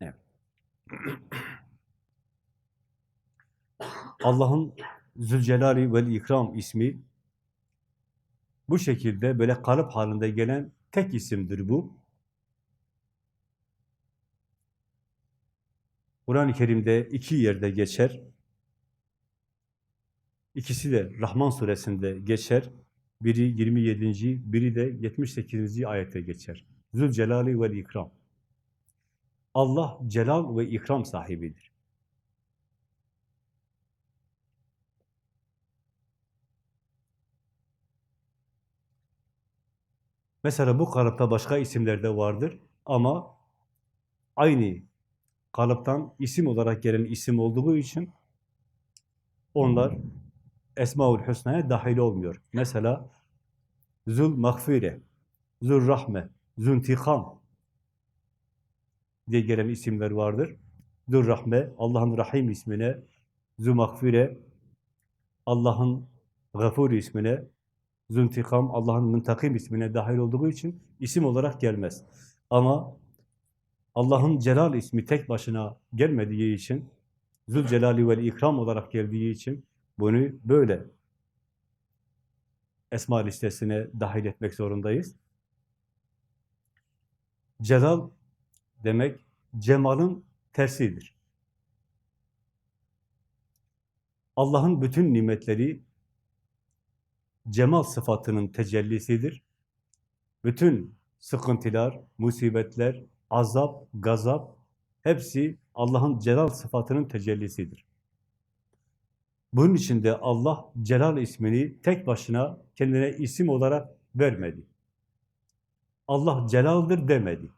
Evet. Allah'ın Zülcelali vel İkram ismi bu şekilde böyle kalıp halinde gelen tek isimdir bu. Kur'an-ı Kerim'de iki yerde geçer. İkisi de Rahman suresinde geçer. Biri 27. biri de 78. ayette geçer. Zülcelali vel İkram. Allah celal ve ikram sahibidir. Mesela bu kalıpta başka isimler de vardır ama aynı kalıptan isim olarak gelen isim olduğu için onlar Esmaül Hüsna'ya dahil olmuyor. Mesela Zul Mağfire, Zul Rahme, Zuntikam diye gelen isimler vardır. Zul Rahme, Allah'ın Rahim ismine, Zul Mağfire, Allah'ın Gafur ismine, Zuntikam, Allah'ın Muntakim ismine dahil olduğu için isim olarak gelmez. Ama Allah'ın Celal ismi tek başına gelmediği için, Zülcelali ve İkram olarak geldiği için bunu böyle esma listesine dahil etmek zorundayız. Celal demek cemalın tersidir. Allah'ın bütün nimetleri cemal sıfatının tecellisidir. Bütün sıkıntılar, musibetler, azap, gazap hepsi Allah'ın celal sıfatının tecellisidir. Bunun için de Allah Celal ismini tek başına kendine isim olarak vermedi. Allah Celal'dir demedi.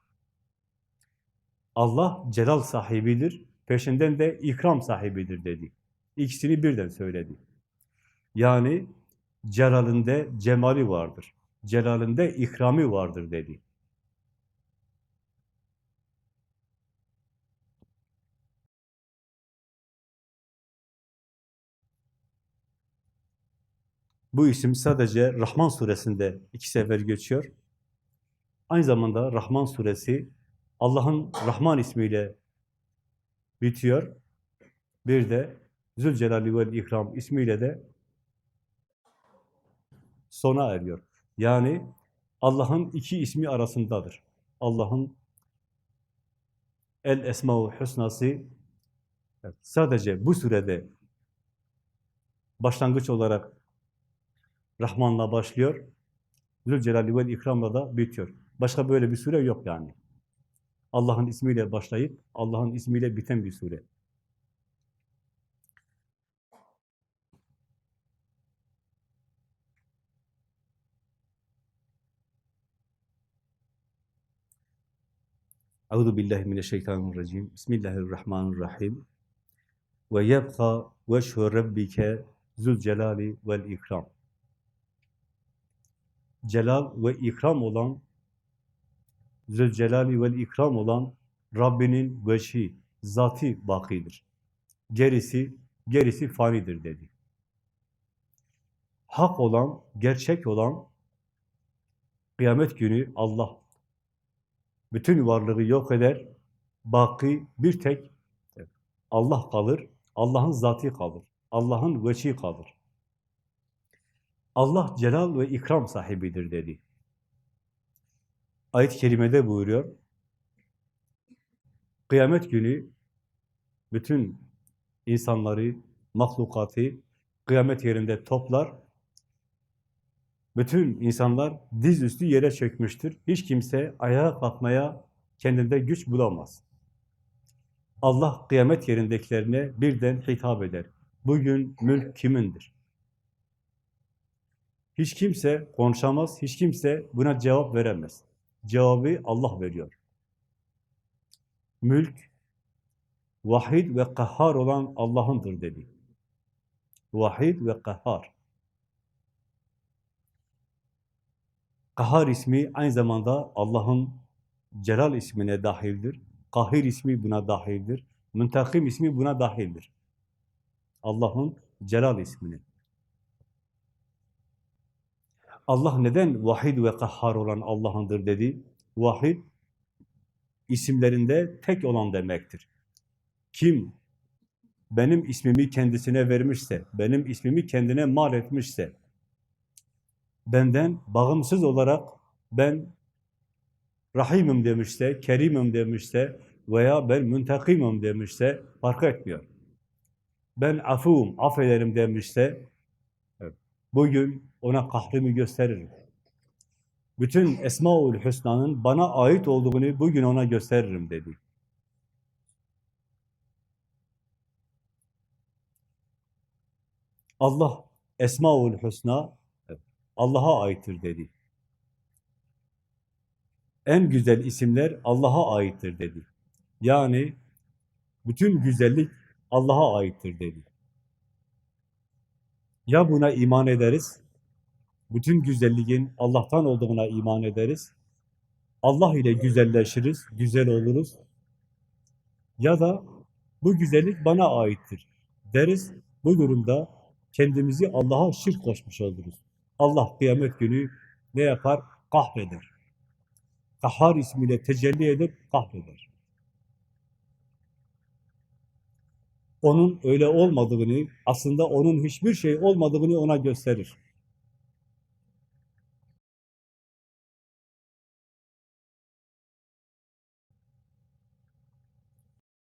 Allah Celal sahibidir, peşinden de ikram sahibidir dedi. İkisini birden söyledi. Yani Celal'inde cemali vardır. Celal'inde ikrami vardır dedi. Bu isim sadece Rahman suresinde iki sefer geçiyor. Aynı zamanda Rahman suresi Allah'ın Rahman ismiyle bitiyor. Bir de Zülcelali vel İkram ismiyle de sona eriyor. Yani Allah'ın iki ismi arasındadır. Allah'ın El Esma-ı Hüsnası sadece bu sürede başlangıç olarak Rahman'la başlıyor. Zülcelali vel İkram'la da bitiyor. Başka böyle bir süre yok yani. Allah'ın ismiyle başlayıp Allah'ın ismiyle biten bir sure. Euzu billahi mineşşeytanirracim. Bismillahirrahmanirrahim. Ve yebqa veşhu rabbike zülcelali vel ikram. Celal ve ikram olan Zülcelali vel ikram olan Rabbinin veçhi, zati bakidir. Gerisi, gerisi fanidir dedi. Hak olan, gerçek olan kıyamet günü Allah bütün varlığı yok eder, baki bir tek Allah kalır, Allah'ın zati kalır, Allah'ın veçhi kalır. Allah celal ve ikram sahibidir dedi. Ayet-i kerimede buyuruyor. Kıyamet günü bütün insanları, mahlukatı kıyamet yerinde toplar. Bütün insanlar dizüstü yere çökmüştür. Hiç kimse ayağa kalkmaya kendinde güç bulamaz. Allah kıyamet yerindekilerine birden hitap eder. Bugün mülk kimindir? Hiç kimse konuşamaz, hiç kimse buna cevap veremez. Cevabı Allah veriyor. Mülk, vahid ve kahhar olan Allah'ındır dedi. Vahid ve kahhar. Kahhar ismi aynı zamanda Allah'ın Celal ismine dahildir. Kahir ismi buna dahildir. Müntakim ismi buna dahildir. Allah'ın Celal ismine. Allah neden vahid ve kahhar olan Allah'ındır dedi? Vahid, isimlerinde tek olan demektir. Kim benim ismimi kendisine vermişse, benim ismimi kendine mal etmişse, benden bağımsız olarak ben Rahimim demişse, Kerimim demişse veya ben Müntakimim demişse fark etmiyor. Ben afuvum, affederim demişse bugün ona kahrimi gösteririm. Bütün Esmaül Hüsna'nın bana ait olduğunu bugün ona gösteririm dedi. Allah Esmaül Hüsna Allah'a aittir dedi. En güzel isimler Allah'a aittir dedi. Yani bütün güzellik Allah'a aittir dedi. Ya buna iman ederiz, bütün güzelliğin Allah'tan olduğuna iman ederiz, Allah ile güzelleşiriz, güzel oluruz. Ya da bu güzellik bana aittir deriz. Bu durumda kendimizi Allah'a şirk koşmuş oluruz. Allah kıyamet günü ne yapar? Kahreder. Kahhar ismiyle tecelli edip kahreder. Onun öyle olmadığını, aslında onun hiçbir şey olmadığını ona gösterir.